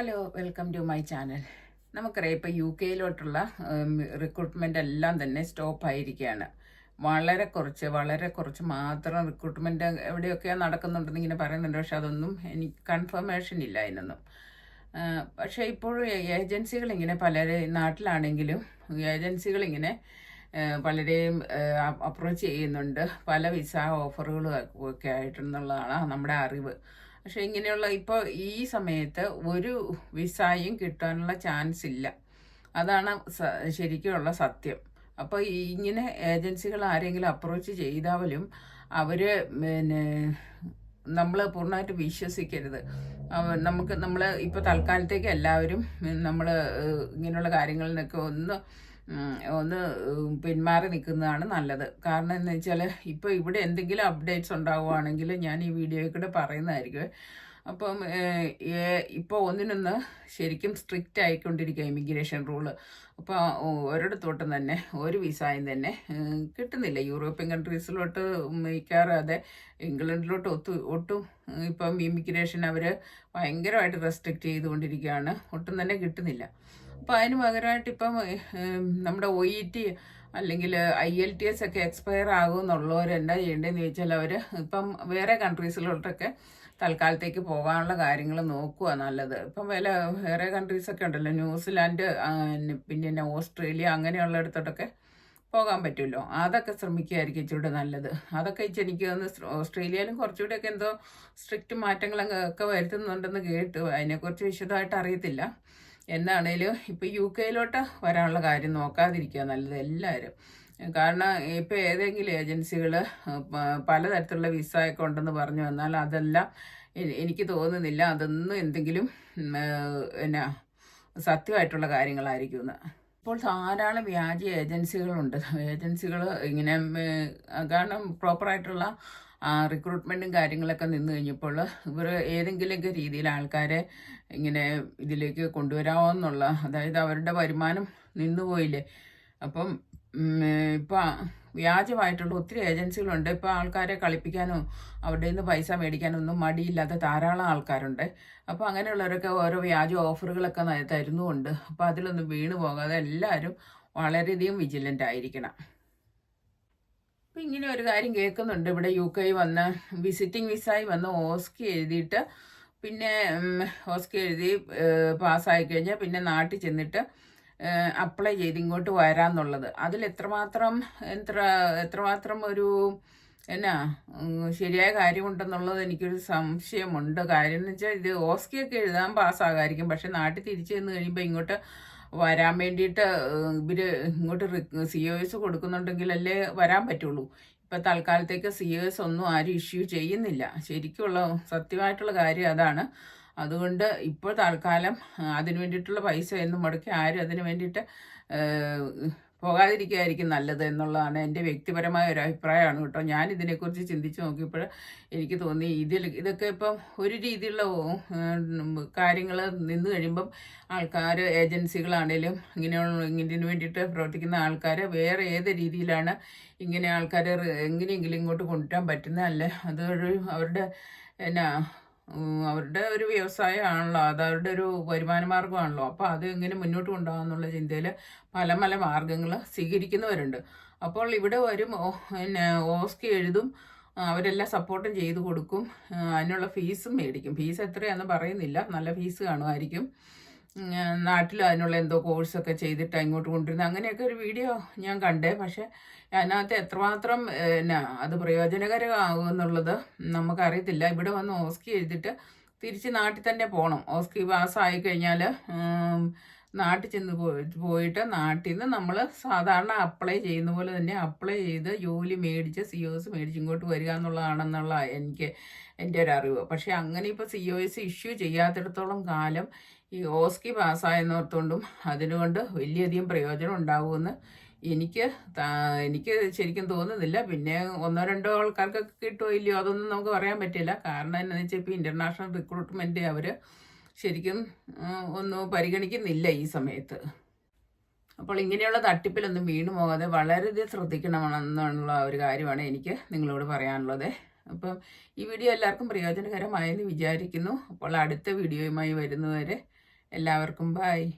Hello welcome to my channel നമുക്കറിയാം ഇപ്പോൾ U കെയിലോട്ടുള്ള recruitment എല്ലാം തന്നെ സ്റ്റോപ്പ് ആയിരിക്കുകയാണ്. വളരെ കുറച്ച് വളരെ കുറച്ച് മാത്രം റിക്രൂട്ട്മെന്റ് എവിടെയൊക്കെയാണ് നടക്കുന്നുണ്ടെന്ന് ഇങ്ങനെ പറയുന്നുണ്ട്. പക്ഷെ അതൊന്നും എനിക്ക് കൺഫർമേഷൻ ഇല്ല അതിനൊന്നും പക്ഷേ ഇപ്പോഴും ഏജൻസികൾ ഇങ്ങനെ പലരെ നാട്ടിലാണെങ്കിലും ഏജൻസികൾ ഇങ്ങനെ പലരെയും അപ്രോച്ച് ചെയ്യുന്നുണ്ട്. പല വിസ ഓഫറുകളും ഒക്കെ ആയിട്ടുള്ളതാണ് നമ്മുടെ അറിവ്. പക്ഷെ ഇങ്ങനെയുള്ള ഇപ്പോൾ ഈ സമയത്ത് ഒരു വിസയും കിട്ടാനുള്ള ചാൻസ് ഇല്ല. അതാണ് ശരിക്കുമുള്ള സത്യം. അപ്പോൾ ഇങ്ങനെ ഏജൻസികൾ ആരെങ്കിലും അപ്രോച്ച് ചെയ്താലും അവർ പിന്നെ നമ്മൾ പൂർണമായിട്ട് വിശ്വസിക്കരുത്. നമുക്ക് നമ്മൾ ഇപ്പോൾ തൽക്കാലത്തേക്ക് എല്ലാവരും നമ്മൾ ഇങ്ങനെയുള്ള കാര്യങ്ങളിൽ നിന്നൊക്കെ ഒന്ന് ഒന്ന് പിന്മാറി നിൽക്കുന്നതാണ് നല്ലത്. കാരണം എന്ന് വെച്ചാൽ ഇപ്പോൾ ഇവിടെ എന്തെങ്കിലും അപ്ഡേറ്റ്സ് ഉണ്ടാവുകയാണെങ്കിൽ ഞാൻ ഈ വീഡിയോയിൽ കൂടെ പറയുന്നതായിരിക്കും. അപ്പം ഇപ്പോൾ ഒന്നിനൊന്ന് ശരിക്കും സ്ട്രിക്റ്റ് ആയിക്കൊണ്ടിരിക്കുക ഇമിഗ്രേഷൻ റൂൾ അപ്പോൾ ഒരിടത്തോട്ടും തന്നെ ഒരു വിസയും തന്നെ കിട്ടുന്നില്ല. യൂറോപ്യൻ കൺട്രീസിലോട്ട് മിക്കവാറും അതെ ഇംഗ്ലണ്ടിലോട്ട് ഒത്തു ഒട്ടും ഇപ്പം ഇമിഗ്രേഷൻ അവർ ഭയങ്കരമായിട്ട് റെസ്ട്രിക്റ്റ് ചെയ്തുകൊണ്ടിരിക്കുകയാണ്. ഒട്ടും തന്നെ കിട്ടുന്നില്ല. അപ്പോൾ അതിന് പകരമായിട്ട് ഇപ്പം നമ്മുടെ ഒ ഇ ടി അല്ലെങ്കിൽ ഐ എൽ ടി എസ് ഒക്കെ എക്സ്പയർ ആകുമെന്നുള്ളവർ എന്താ ചെയ്യേണ്ടതെന്ന് ചോദിച്ചാൽ അവർ ഇപ്പം വേറെ കൺട്രീസിലോട്ടൊക്കെ തൽക്കാലത്തേക്ക് പോകാനുള്ള കാര്യങ്ങൾ നോക്കുക നല്ലത്. ഇപ്പം വില വേറെ കൺട്രീസൊക്കെ ഉണ്ടല്ലോ ന്യൂസിലാൻഡ് പിന്നെ ഓസ്ട്രേലിയ അങ്ങനെയുള്ളിടത്തോട്ടൊക്കെ പോകാൻ പറ്റുമല്ലോ. അതൊക്കെ ശ്രമിക്കുകയായിരിക്കും ഇച്ചിരി നല്ലത്. അതൊക്കെ എനിക്ക് തോന്നുന്നു ഓസ്ട്രേലിയയിലും കുറച്ചുകൂടെയൊക്കെ എന്തോ സ്ട്രിക്റ്റ് മാറ്റങ്ങളൊക്കെ വരുത്തുന്നുണ്ടെന്ന് കേട്ടു. അതിനെക്കുറിച്ച് വിശദമായിട്ട് അറിയത്തില്ല. എന്നാണേലും ഇപ്പോൾ യു കെയിലോട്ട് വരാനുള്ള കാര്യം നോക്കാതിരിക്കുക നല്ലത് എല്ലാവരും കാരണം ഇപ്പോൾ ഏതെങ്കിലും ഏജൻസികൾ പലതരത്തിലുള്ള വിസ ഒക്കെ ഉണ്ടെന്ന് പറഞ്ഞു വന്നാൽ അതെല്ലാം എനിക്ക് തോന്നുന്നില്ല അതൊന്നും എന്തെങ്കിലും എന്നാ സത്യമായിട്ടുള്ള കാര്യങ്ങളായിരിക്കും എന്ന് ഇപ്പോൾ ധാരാളം വ്യാജ ഏജൻസികളുണ്ട്. ഏജൻസികൾ ഇങ്ങനെ കാരണം പ്രോപ്പറായിട്ടുള്ള റിക്രൂട്ട്മെന്റും കാര്യങ്ങളൊക്കെ നിന്ന് കഴിഞ്ഞപ്പോൾ ഇവർ ഏതെങ്കിലുമൊക്കെ രീതിയിൽ ആൾക്കാരെ ഇങ്ങനെ ഇതിലേക്ക് കൊണ്ടുവരാമോ എന്നുള്ള അതായത് അവരുടെ വരുമാനം നിന്നുപോയില്ലേ അപ്പം ഇപ്പം വ്യാജമായിട്ടുള്ള ഒത്തിരി ഏജൻസികളുണ്ട്. ഇപ്പോൾ ആൾക്കാരെ കളിപ്പിക്കാനോ അവിടെ നിന്ന് പൈസ മേടിക്കാനോ ഒന്നും മടിയില്ലാത്ത ധാരാളം ആൾക്കാരുണ്ട്. അപ്പോൾ അങ്ങനെയുള്ളവരൊക്കെ ഓരോ വ്യാജ ഓഫറുകളൊക്കെ തരുന്നുമുണ്ട്. അപ്പോൾ അതിലൊന്നും വീണ് പോകാതെ എല്ലാവരും വളരെയധികം വിജിലന്റ് ആയിരിക്കണം. ഇപ്പം ഇങ്ങനെ ഒരു കാര്യം കേൾക്കുന്നുണ്ട്. ഇവിടെ യു കെ വന്ന് വിസിറ്റിംഗ് വിസായി വന്ന് ഓസ്കി എഴുതിയിട്ട് പിന്നെ ഓസ്കി എഴുതി പാസ്സായി കഴിഞ്ഞാൽ പിന്നെ നാട്ടിൽ ചെന്നിട്ട് അപ്ലൈ ചെയ്ത് ഇങ്ങോട്ട് വരാമെന്നുള്ളത് അതിൽ എത്രമാത്രം എത്ര എത്രമാത്രം ഒരു എന്നാ ശരിയായ കാര്യമുണ്ടെന്നുള്ളത് എനിക്കൊരു സംശയമുണ്ട്. കാര്യം എന്ന് വെച്ചാൽ ഇത് ഓസ്കിയൊക്കെ എഴുതാൻ പാസ്സാകായിരിക്കും പക്ഷെ നാട്ടിൽ തിരിച്ചു ചെന്ന് കഴിയുമ്പോൾ ഇങ്ങോട്ട് വരാൻ വേണ്ടിയിട്ട് ഇവർ ഇങ്ങോട്ട് സി ഒ എസ് കൊടുക്കുന്നുണ്ടെങ്കിലല്ലേ വരാൻ പറ്റുള്ളൂ. ഇപ്പൊ തൽക്കാലത്തേക്ക് സി ഒ എസ് ഒന്നും ആരും ഇഷ്യൂ ചെയ്യുന്നില്ല. ശരിക്കുള്ള സത്യമായിട്ടുള്ള കാര്യം അതാണ്. അതുകൊണ്ട് ഇപ്പോൾ തൽക്കാലം അതിനു വേണ്ടിയിട്ടുള്ള പൈസ എന്നും മുടക്കി ആരും അതിനു വേണ്ടിയിട്ട് പോകാതിരിക്കുകയായിരിക്കും നല്ലത് എന്നുള്ളതാണ് എന്റെ വ്യക്തിപരമായ ഒരു അഭിപ്രായമാണ് കേട്ടോ. ഞാൻ ഇതിനെക്കുറിച്ച് ചിന്തിച്ച് നോക്കിയപ്പോൾ എനിക്ക് തോന്നി ഇതിൽ ഇതൊക്കെ ഇപ്പം ഒരു രീതിയിലുള്ള കാര്യങ്ങൾ നിന്ന് കഴിയുമ്പം ആൾക്കാർ ഏജൻസികളാണേലും ഇങ്ങനെയുള്ള ഇതിന് വേണ്ടിയിട്ട് പ്രവർത്തിക്കുന്ന ആൾക്കാർ വേറെ ഏത് രീതിയിലാണ് ഇങ്ങനെ ആൾക്കാരെ എങ്ങനെയെങ്കിലും ഇങ്ങോട്ട് കൊണ്ടുവരാൻ പറ്റുന്നതല്ലേ? അതൊരു അവരുടെ എന്നാ അവരുടെ ഒരു വ്യവസായമാണല്ലോ അത് അവരുടെ ഒരു വരുമാന മാർഗമാണല്ലോ അപ്പോൾ അത് എങ്ങനെ മുന്നോട്ട് കൊണ്ടുപോകാന്നുള്ള ചിന്തയിൽ പല പല മാർഗങ്ങൾ സ്വീകരിക്കുന്നവരുണ്ട്. അപ്പോൾ ഇവിടെ വരും പിന്നെ ഓസ്കി എഴുതും അവരെല്ലാം സപ്പോർട്ടും ചെയ്ത് കൊടുക്കും അതിനുള്ള ഫീസും മേടിക്കും. ഫീസ് എത്രയാണെന്ന് പറയുന്നില്ല നല്ല ഫീസ് കാണുമായിരിക്കും. നാട്ടിൽ അതിനുള്ള എന്തോ കോഴ്സൊക്കെ ചെയ്തിട്ട് ഇങ്ങോട്ട് കൊണ്ടുവരുന്നത് അങ്ങനെയൊക്കെ ഒരു വീഡിയോ ഞാൻ കണ്ടേ. പക്ഷെ അതിനകത്ത് എത്രമാത്രം എന്നാ അത് പ്രയോജനകരമാകും എന്നുള്ളത് നമുക്കറിയത്തില്ല. ഇവിടെ വന്ന് ഓസ്കി എഴുതിയിട്ട് തിരിച്ച് നാട്ടിൽ തന്നെ പോകണം ഓസ്കി പാസ്സായി കഴിഞ്ഞാൽ നാട്ടിൽ ചെന്ന് പോയി പോയിട്ട് നാട്ടിൽ നിന്ന് നമ്മൾ സാധാരണ അപ്ലൈ ചെയ്യുന്ന പോലെ തന്നെ അപ്ലൈ ചെയ്ത് ജോലി മേടിച്ച് സി ഒ എസ് മേടിച്ച് ഇങ്ങോട്ട് വരിക എന്നുള്ളതാണെന്നുള്ള എനിക്ക് എന്റെ ഒരു അറിവ്. പക്ഷേ അങ്ങനെ ഇപ്പോൾ സി ഒ എസ് ഇഷ്യൂ ചെയ്യാത്തിടത്തോളം കാലം ഈ ഓസ്കി പാസ്സായെന്നോർത്തുകൊണ്ടും അതിനുകൊണ്ട് വലിയധികം പ്രയോജനം ഉണ്ടാകുമെന്ന് എനിക്ക് എനിക്ക് ശരിക്കും തോന്നുന്നില്ല. പിന്നെ ഒന്നോ രണ്ടോ ആൾക്കാർക്കൊക്കെ കിട്ടുമോ ഇല്ലയോ അതൊന്നും നമുക്ക് പറയാൻ പറ്റില്ല. കാരണം എന്താണെന്ന് വെച്ചാൽ ഇപ്പോൾ ഇന്റർനാഷണൽ റിക്രൂട്ട്മെന്റ് അവർ ശരിക്കും ഒന്ന് പരിഗണിക്കുന്നില്ല ഈ സമയത്ത്. അപ്പോൾ ഇങ്ങനെയുള്ള തട്ടിപ്പിലൊന്നും വീണു പോകാതെ വളരെയധികം ശ്രദ്ധിക്കണമെന്നുള്ള ഒരു കാര്യമാണ് എനിക്ക് നിങ്ങളോട് പറയാനുള്ളത്. അപ്പം ഈ വീഡിയോ എല്ലാവർക്കും പ്രയോജനകരമായെന്ന് വിചാരിക്കുന്നു. അപ്പോൾ അടുത്ത വീഡിയോയുമായി വരുന്നവരെ എല്ലാവർക്കും ബായ്